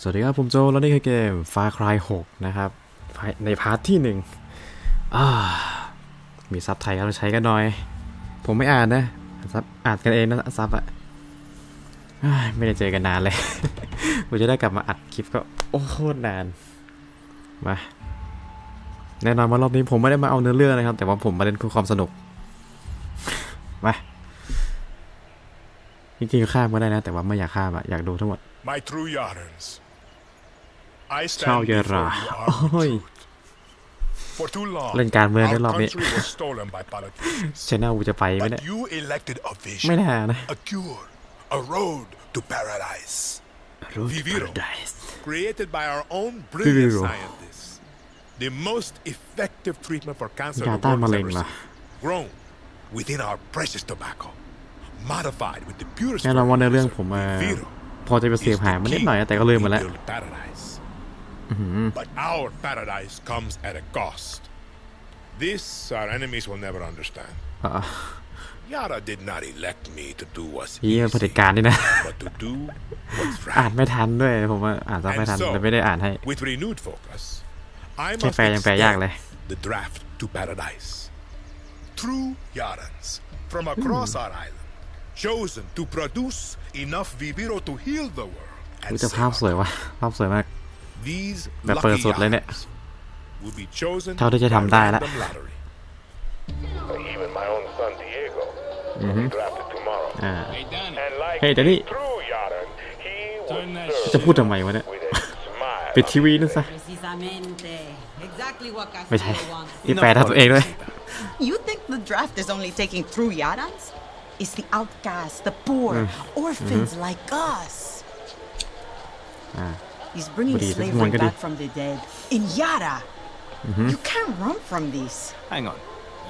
สวัสดีครับ ผมโจแล้วนี่คือเกม Far Cry 6 นะครับ ในพาร์ทที่หนึ่งอ่ามีซับไทยก็ต้องใช้กันหน่อย ผมไม่อ่านนะซับอ่านกันเองนะซับอะไม่ได้เจอกันนานเลยผมจะได้กลับมาอัดคลิปก็ โอ้โคตรนาน มาแน่นอนว่ารอบนี้ผมไม่ได้มาเอาเนื้อเรื่องนะครับ แต่ว่าผมมาเล่นเพื่อความสนุก มาจริงๆข้ามก็ได้นะ แต่ว่าไม่อยากข้ามอะอยากดูทั้งหมด My true yarns I ชาว stand เยอ before รา you โอ้ armed ย with truth. For too long, เล่นการเมืองใน our รอบนี้ country was stolen by politicians. ชแนลกูจะไปไหมเนี่ย But you elected a ไม่ vision, น่านะ a cure, a road to paradise. Viviro. Created by our own brilliant Viviro. scientists. The most effective treatment for cancer ยา the ต้าน world มะ has เร็ง ever เหรอ seen. Grown within our precious tobacco. Modified with the purest แน่นอนว่าในเรื่องผม fertilizer. เอ่อ Viviro พอจะไปเสียบหายมันนิดหน่อยนะแต่ก็ลืมหมดแล้ว build paradise. But our paradise comes at a cost. This our enemies will never understand. อ่า Yara did not elect me to do what's พี่มันเผด็จ easy, การนี่นะ but to do what's อ่าน right. ไม่ทันด้วย ผมว่าอ่านซับไม่ทัน And so- เลยไม่ได้อ่านให้ With renewed focus, I แค่ must แปลยังแปลยากเลย extend the draft to paradise. True Yarans from across our island, chosen to produce enough Viviro to heal the world. รู้ And จะ save ภาพ our สวยวะภาพสวยมาก These แบบเปิด lucky สุดเลยเนี่ย Yarans will be chosen เท่าที่จะทำได้ละ by random lottery. Even my own son Diego will be drafted tomorrow. อ่า Hey, Danny. And like Hey, Danny. a true Yaran, he Turn would that serve จะพูดทำไมวะเนี่ย with a smile. ปิดทีวีนั่นซะ Precisamente. Exactly what ไม่ใช่ Castillo wants. นี่แปลทำตัวเองด้วย You think the draft is only taking through Yarans? It's the outcasts, the poor, orphans like us. He's bringing But he doesn't slavery want to do- back from the dead. In Yara. You can't run from this. Hang on.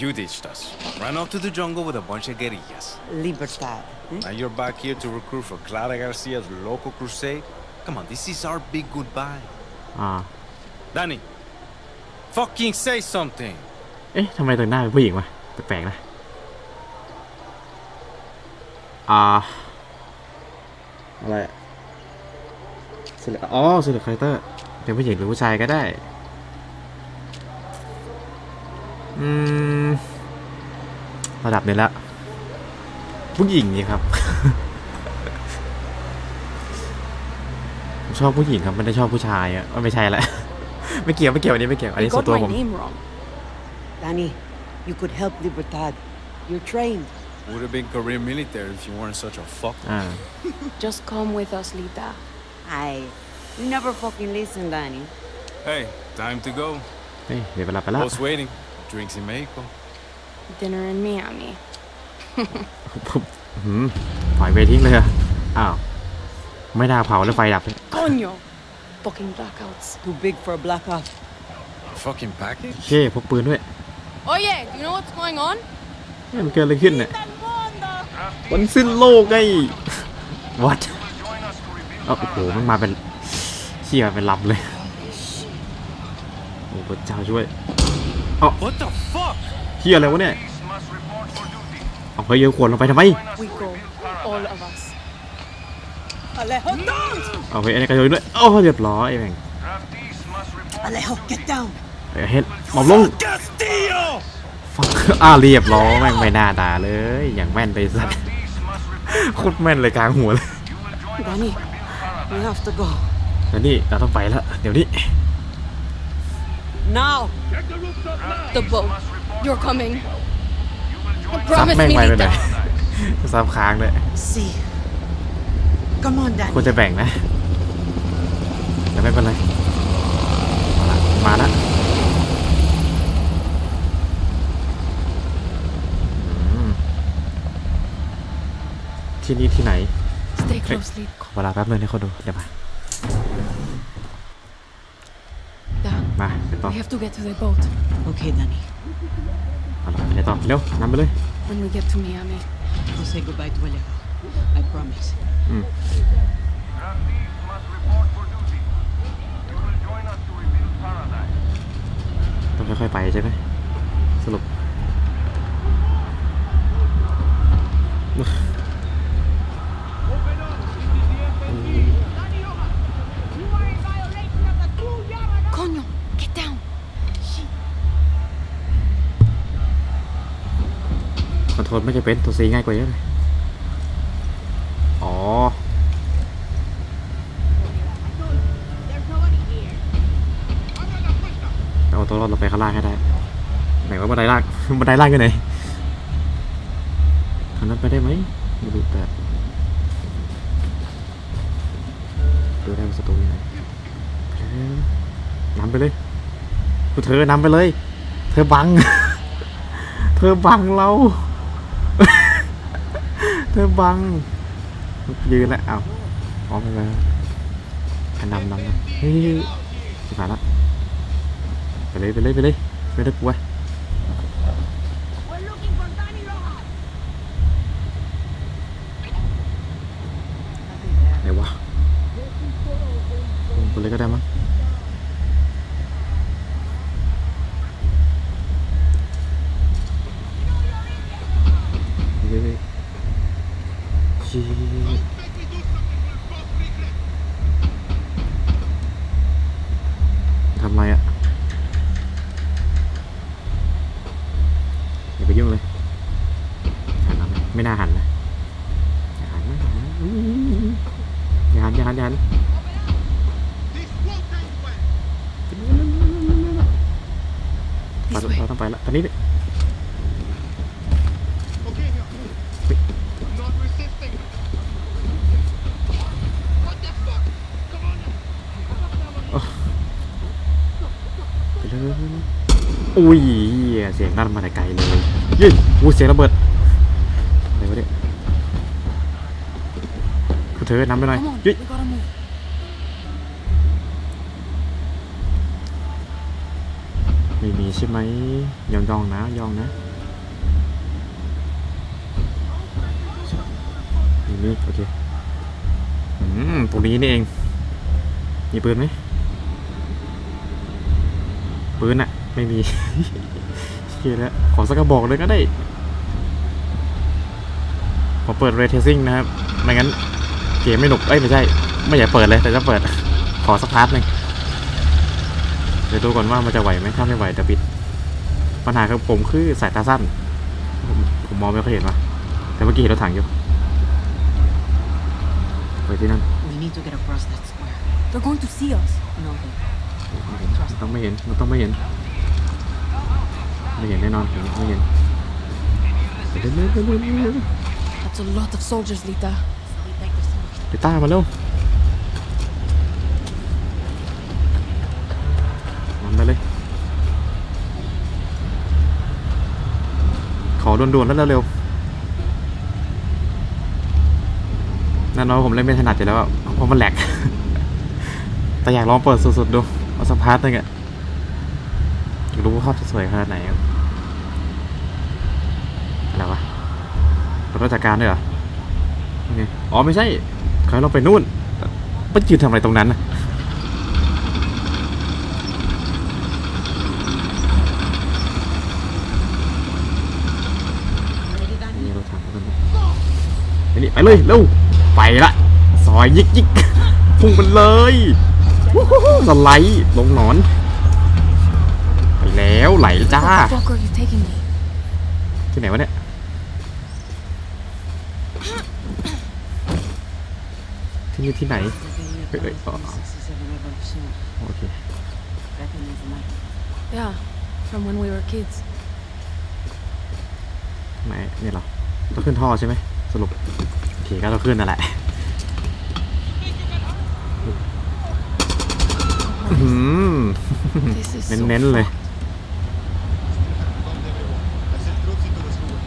You ditched us. Ran off to the jungle with a bunch of guerrillas. Libertad. hmm? Now you're back here to recruit for Clara Garcia's local crusade? Come on, this is our big goodbye. อ่า Danny, fucking say something. เอ๊ะทำไมตัวหน้าเป็นผู้หญิงวะแปลกๆนะ อ่า อะไร อะเสลอ๋อเสลคาแรคเตอร์เป็นผู้หญิงหรือผู้ชายก็ได้ อืม ระดับนี้ละ ผู้หญิงนี่ครับ ผมชอบผู้หญิงครับไม่ได้ชอบผู้ชายอะเอ้ยไม่ใช่ละไม่เกี่ยวไม่เกี่ยวอันนี้ไม่เกี่ยวอัน You นี้ส่วน got ตัว my ผม name wrong. Danny, you could help Libertad. You're trained. Would have been career military if you weren't such a fuck. อ่า Just come with us, Lita. I. You never fucking listen, Danny. Hey, time to go. เฮ้ยเดี๋ยวเวลาไปแล้ว Boss waiting. Drinks in Mexico. Dinner in Miami. หืมปล่อยเวทิ้งเลยเหรออ้าว ไม่น่าเผาแล้วไฟดับเลย Coño! Fucking blackouts. Too big for a blackout. A fucking package? เช่พกปืนด้วย Oh yeah, do you know what's going on? เฮ้ยมันเกิดอะไรขึ้นเนี่ยมันสิ้นโลกไงวั ดโอ้โหมันมาเป็นเชี่ยเป็นลำเลยโอ้พระเจ้าช่วย What the fuck? เชี่ยอะไรวะเนี่ยเอาเฮ้ยเยอะขวดลงไปทำไม We go. All of us. Alejo, don't! เอาเฮ้ยอันนี้กระโดดด้วยโอ้เรียบร้อยแม่ง Alejo, get down! เฮ้ยเฮ็ดหมอบลงฟักอ่าเรียบร้อยแม่งไม่น่าด่าเลย อย่างแม่นไปสัตว์โคตรแม่นเลยกลางหัวเลย Danny, we have to go. แล้วนี่เราต้องไปแล้วเดี๋ยวนี้ Now! The boat. You're coming. ซับ Promise แม่ง me, ไปไปไหน Lita. ซับค้างเลย See. Come on, Danny. ควรจะแบ่งนะ แต่ไม่เป็นไรมาละมาละอืมที่นี่ที่ไหน Stay close, Lita. ขอเวลาแป๊บนึงให้เขาดู เดี๋ยวมา Dad, มาไปต่อ we have to get to the boat. Okay, Danny. เอาละไปไหนต่อ เร็วนำไปเลย When we get to Miami. We'll say goodbye to Alejo. I promise. ต้องค่อยๆไปใช่ไหม สรุป ทนไม่จะเป็นตัวซีง่ายกว่าเยอะเลย อ๋อ เอาตัวรอดเราไปข้างล่างให้ได้ ไหนว่าบันไดล่างบันไดล่างอยู่ไหนทางนั้นไปได้ไหมไม่รู้แต่ดูได้ว่าศัตรูอยู่ไหนเออนำไปเลยเธอนำไปเลย เธอบัง เธอบังเรา เธอบัง ยืนแล้วอ้าวพร้อมกันแล้วอะนำนำนำเฮ้ยสิผ่านละไปเลยไปเลยไปเลยไม่ได้กลัว ชี้ ไปเลยอุ้ยเหี้ยเสียงนั่นมาแต่ไกลเลยเย้ยอู้เสียงระเบิดอะไรวะเนี่ยคุณเธอนำไปหน่อยเย้ยไม่มีใช่ไหมยองยองๆนะยองนะมีมีโอเคอืมตรงนี้นี่เองมีปืนไหม ปืนอะไม่มีเฮียแล้วขอสักกระบอกเลยก็ได้ขอเปิดเรทเทซิ่งนะครับ ไม่งั้นเกมไม่หนุก เอ้ย ไม่ใช่ ไม่อยากเปิดเลย แต่จะเปิด ขอสักพาร์ทหนึ่งเดี๋ยวดูก่อนว่ามันจะไหวไหมถ้าไม่ไหวจะปิด ปัญหาคือผมคือสายตาสั้น ผมผมมองไม่ค่อยเห็นวะแต่เมื่อกี้เห็นรถถังอยู่ ไปที่นั่น We need to get across that square. They're going to see us. No, they มัน ต้องไม่เห็นมันต้องไม่เห็น ไม่เห็นแน่นอนผมไม่เห็นเร็วเร็วเร็วเร็วเร็ว That's a lot of soldiers, Lita. ไปต้ามาเร็วนำไปเลย ขอด่วนๆแล้วเร็วๆแน่นอนว่าผมเล่นไม่ถนัดอยู่แล้วอะเพราะมันแหลก แต่อยากลองเปิดสุดๆดู เอาสักพาร์ทหนึงอะอยากรู้ว่าภาพจะสวยขนาดไหนครับอะไรวะรถราชการด้วยเหรอโอเคอ๋อไม่ใช่เขาเราไปนู่นไปยืนทำอะไรตรงนั้นน่ะนี่รถถังกันไอ้นี่ไปเลยเร็วไปละซอยยิกยิกพุ่งมันเลย สไลด์ลงหนอน ไปแล้วไหลจ้า Where the fuck are you taking me? ที่ไหนวะเนี่ย ที่นี่ที่ไหน Wait, wait, oh. oh. โอเค Yeah, from when we were kids. ไหนเนี่ยเหรอต้องขึ้นท่อใช่ไหมสรุปโอเคก็ต้องขึ้นนั่นแหละอื้อหือ This is so เน้นๆเลย fucked.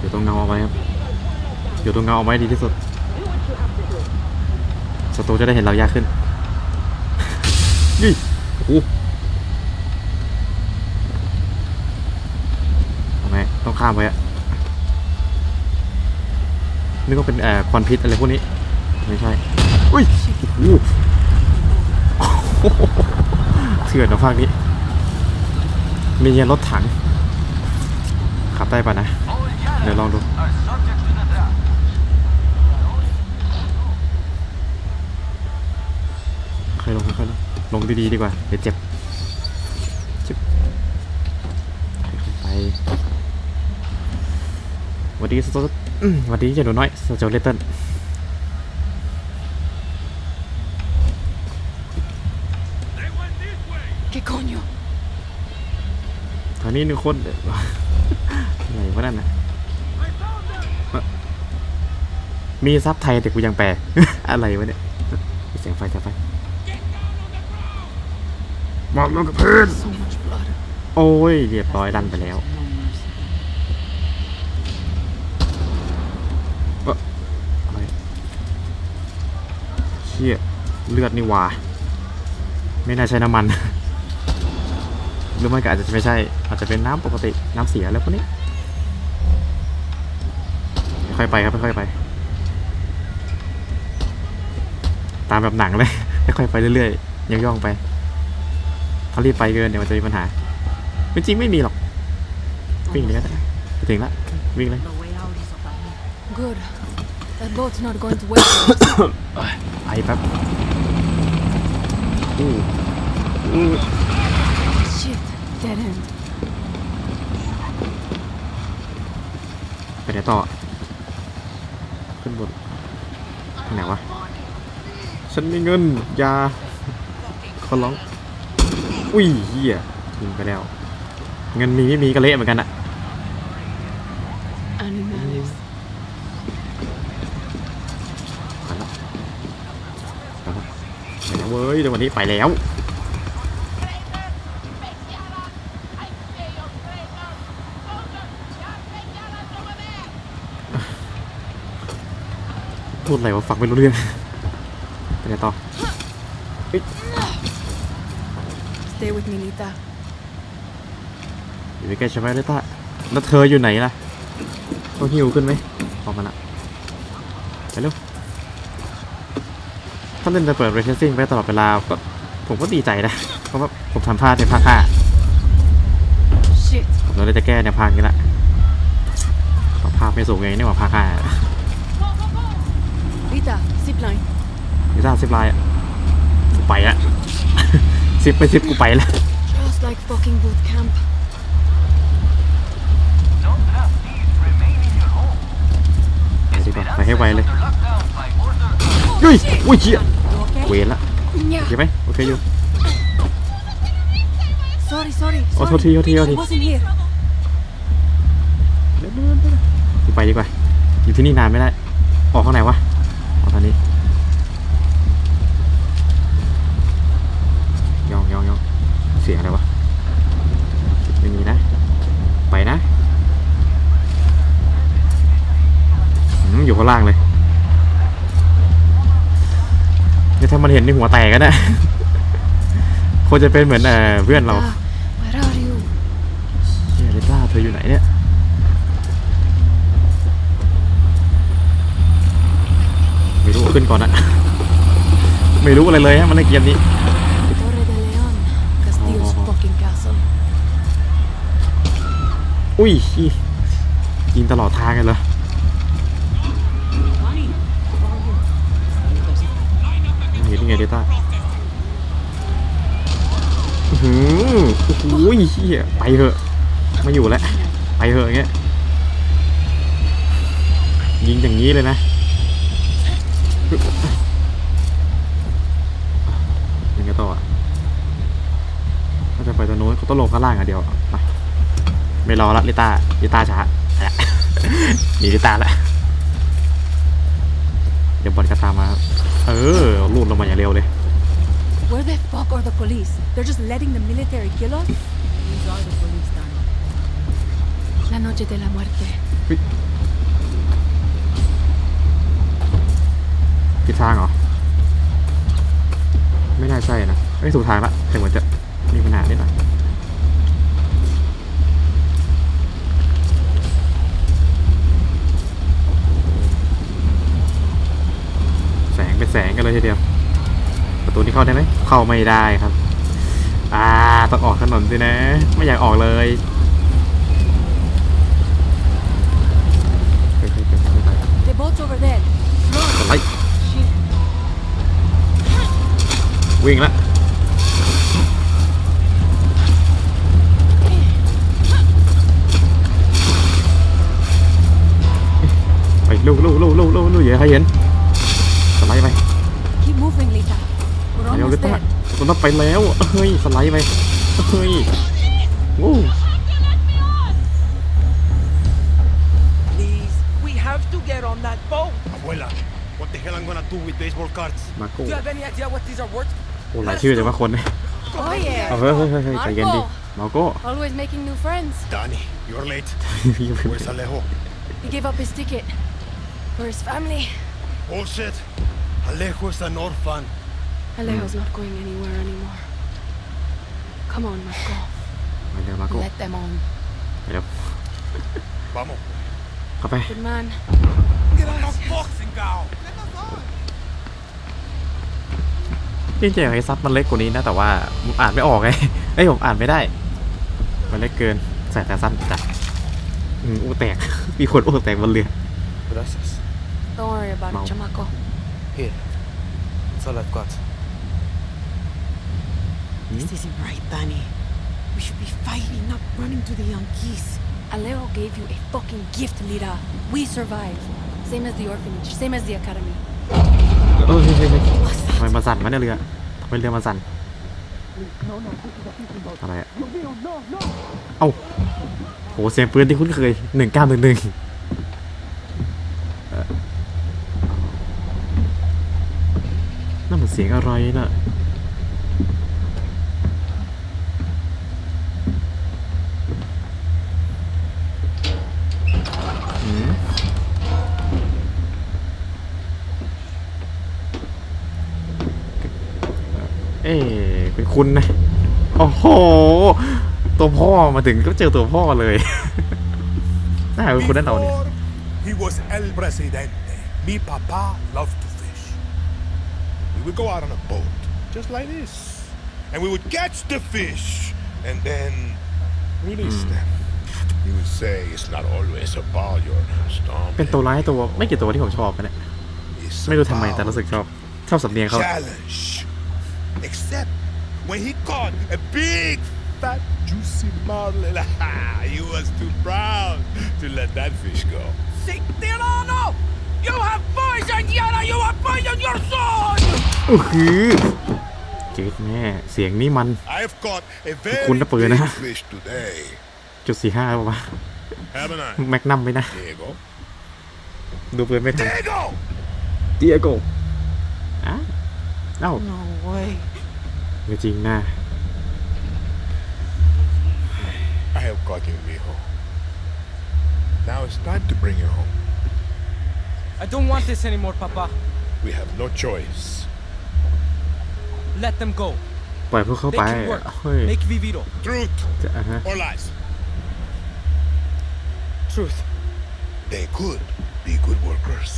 อยู่ตรงเงาเอาไว้ครับอยู่ตรงเงาเอาไว้ดีที่สุดศัตรูจะได้เห็นเรายากขึ้นยี่โอ้โหทำไมต้องข้ามไปอะนึกว่าเป็นเอ่อควันพิษอะไรพวกนี้ ไม่ใช่ อุ้ยโอ้โห เถื่อนนะภาคนี้ มีเยนรถถัง ขับได้ป่ะนะ เดี๋ยวลองดู ค่อยลงค่อยลงลงดีๆดีกว่า เดี๋ยวเจ็บจึ๊บไปสวัสดีสโตอืมสวัสดีเจ้าหนูน้อยสโจเลตเติ้ลางนี้หนึ่งคนอะไรวะนั่นนะเอ่อมีซับไทยแต่กูยังแปล อะไรวะเนี่ยเสียงไฟเสียงไฟมองลงกับพื้น So much blood. โอ้ยเรียบร้อยดันไปแล้ว No mercy. เอ่ออะไรเชี่ยเลือดนี่หว่าไม่น่าใช่น้ำมัน หรือไม่ก็อาจจะไม่ใช่ อาจจะเป็นน้ำปกติน้ำเสียแล้วพวกนี้ ค่อยๆไปครับค่อยๆไป ตามแบบหนังเลย ค่อยๆไปเรื่อยๆย่องๆไป ถ้ารีบไปเกินเดี๋ยวมันจะมีปัญหาจริงๆไม่มีหรอก วิ่งเลยก็ได้ไปถึงละวิ่งเลย The way out is up ahead. Good. That boat's not going to wait for us. ไอแป๊บอู้อู้ Shit. Dead end. ไปไหนต่อ ขึ้นบนทางไหนวะ ฉันมีเงินอยาขอร้อง อุ้ยเฮียยิงไปแล้ว เงินมีไม่มีก็เละเหมือนกันอะ Animals. ไปแล้วไปแล้วไปแล้วเว้ยเดี๋ยววันนี้ไปแล้ว พูดอะไรวะฟังไม่รู้เรื่องไปไหนต่อ Stay with me, Lita. อยู่ใกล้ๆใช่ไหมเลต้าแล้วเธออยู่ไหนล่ะต้องหิวขึ้นไหมออกมาละไปเร็วถ้าเล่นจะเปิดเร c ซิ่งไปตลอดเวลาก็ผมก็ดีใจนะ เพราะว่าผมทำพลาดในภาคห้า Shit. ผมเลยจะแก้ในภาคนี้ละเพราะภาพไม่สูงไงนี่หว่าภาคห้า Lita, zip line. ลิซ่าซิปไลน์อะกูไปละซิปไปซิปกูไปละ Just like fucking boot camp. ไปดีกว่าไปให้ไวเลยเฮ้ยอุ้ยเชี่ยเวรละ Yeah. โอเคไหมโอเคอยู่ Sorry, sorry. Oh, sorry. โทษทีโทษทีโทษที I wasn't here. เดี๋ยวๆๆไปดีกว่า อยู่ที่นี่นานไม่ได้ ออกข้างไหนวะออกทางนี้ ยองยองยอง เสียงอะไรวะไม่มีนะ ไปนะอืมอยู่ข้างล่างเลยเนี่ยถ้ามันเห็นในหัวแตกกันนะควรจะเป็นเหมือนเอ่อเพื่อนเรา Lita, where are you? เฮียลิต้าเธออยู่ไหนเนี่ยไม่รู้ขึ้นก่อนอะไม่รู้อะไรเลยฮะมันในเกมนี้ fucking castle. อุ้ยยิงตลอดทางเลยเหรอเห็นยังไงเดต้าอื้อหือโอ้โหเฮียไปเถอะ ไม่อยู่แล้ว ไปเถอะอย่างเงี้ย ยิงอย่างนี้เลยนะ ยังไงต่ออะ จะไปตรงโน้นเขาต้องลงข้างล่างอะเดียวไปไม่รอละลิต้าลิต้าช้าไปละหนีลิต้าละเดี๋ยวบอลก็ตามมา เออลูดลงมาอย่างเร็วเลย Where the fuck are the police? They're just letting the military kill us? These are the police, Danny. La noche de la muerte. ผิดทางเหรอ ไม่น่าใช่นะไม่ถูกทางละแต่เหมือนจะ มีปัญหานิดหน่อยแสงเป็นแสงกันเลยทีเดียว ประตูนี้เข้าได้ไหม เข้าไม่ได้ครับ อ่า ต้องออกถนนสินะ ไม่อยากออกเลยเฮ้ยๆๆๆๆ The boat's over there. อะไร Shit. วิ่งละ เร็วเร็วเร็วเร็วเร็วเร็วอย่าให้เห็นสไลด์ไป Keep moving, Lita. We're เร็ว almost ลิต้า there. มันต้องไปแล้วเฮ้ยสไลด์ไปเฮ้ยโอ้ Please, we have to get on that boat. Abuela, what the hell I'm gonna do with baseball cards? มาโก้ Do you have any idea what these are worth? โอ้หลายชื่อจังว่าคนเนี่ย Oh yeah. เอาเฮ้ยเฮ้ยเฮ้ยเฮ้ยใจเย็นดิ Marco. มาโก้ Always making new friends. Danny, you're late. Where's Alejo? He gave up his ticket for his family. Bullshit. Alejo is an orphan. Alejo's not going anywhere anymore. Come on, Marco. มาเดี๋ยวมาโก้ Let them on. เดี๋ยว Vamos. เข้าไป Good man. Get on the boxing gown. จริงๆไอ้ซับมันเล็กกว่านี้นะแต่ว่าผมอ่านไม่ออกไงเอ้ยผมอ่านไม่ได้ มันเล็กเกินใส่แต่สั้นจัดอืมอู้แตก มีคนอู้แตกบนเรือ Gracias. Don't worry about Mom. it, Chamaco. Here. That's all I've got. This isn't right, Danny. We should be fighting, not running to the Yankees. Alejo gave you a fucking gift, Lita. We survived. Same as the orphanage, same as the academy. เออเฮ้ยเฮ้ยเฮ้ยทำไมมันสั่นวะเนี่ยเรือทำไมเรือมันสั่นอะไรอะเอ้าโหเสียงปืนที่คุ้นเคยหนึ่งเก้าหนึ่งหนึ่ง สียงอะไรน่ะหืมเอ๊ะเป็นคุณนะ โอ้โห ตัวพ่อมาถึงก็เจอตัวพ่อเลยน่าเป็นคุณนั่นเราเนี่ย Before he was El Presidente. Mi papa loved to fish. We would go out on a boat, just like this. And we would catch the fish and then release them. He would say it's not always about your stomach. เป็นตัวร้ายตัวไม่กี่ตัวที่ผมชอบนะเนี่ย It's ไม่รู้ทำไม about แต่รู้สึกชอบ ชอบสำเนียงเขา challenge. Except when he caught a big, fat, juicy marlin. he was too proud to let that fish go. Sig Tirano! You have poisoned Yara! You have poisoned your son! อื้อหือเจ๊แม่เสียงนี้มัน I've caught a very Kun na po yun, big ah. fish today. จุดสี่ห้าป่ะ Haven't I? แม็กนัมไหมนะ Diego. ดูปืนไม่ทัน Diego! เดียโกอ้าเอ้า No way. ไม่จริงนะ I have caught you, mijo. Now it's time to bring you home. I don't want this anymore, Papa. We have no choice. Let them go. ปล่อยพวกเขา They ไป can work. เฮ้ย Make Viviro. Truth จะอ่ะฮะ or lies? Truth. They could be good workers.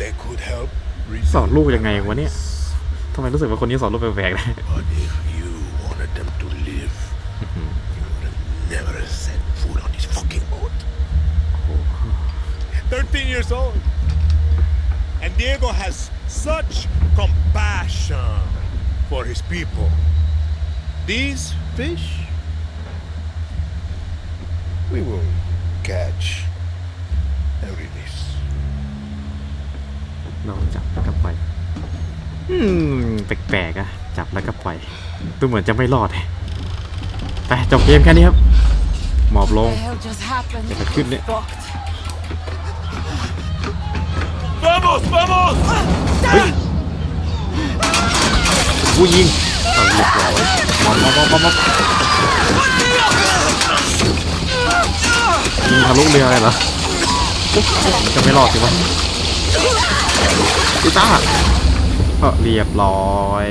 They could help สอน rebuild ลูกยังไงวะเนี่ย paradise. ทำไมรู้สึกว่าคนนี้สอนลูกแปลกๆนะ But if 13 years old. And Diego has such compassion for his people. These fish, we will catch and release. เราจับแล้วก็ปล่อย อืม แปลกๆอะจับแล้วก็ปล่อย ดูเหมือนจะไม่รอดไปจบเกมแค่นี้ครับ หมอบลง What the hell just happened? Yeah, but couldn't it- Fucked. ¡Vamos, vamos! ผู้ยิงเอาเรียบร้อยมอบมอบมอบมอบมอบยิงทะลุเรือเลยเหรอมันจะไม่รอดสิวะพี่ต้าเออเรียบร้อย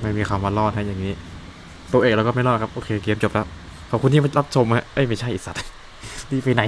ไม่มีคำว่ารอดให้อย่างนี้ ตัวเอกเราก็ไม่รอดครับ โอเค เกมจบแล้ว ขอบคุณที่มารับชมฮะ เอ้ย ไม่ใช่ไอ้สัตว์นี่ไปไหน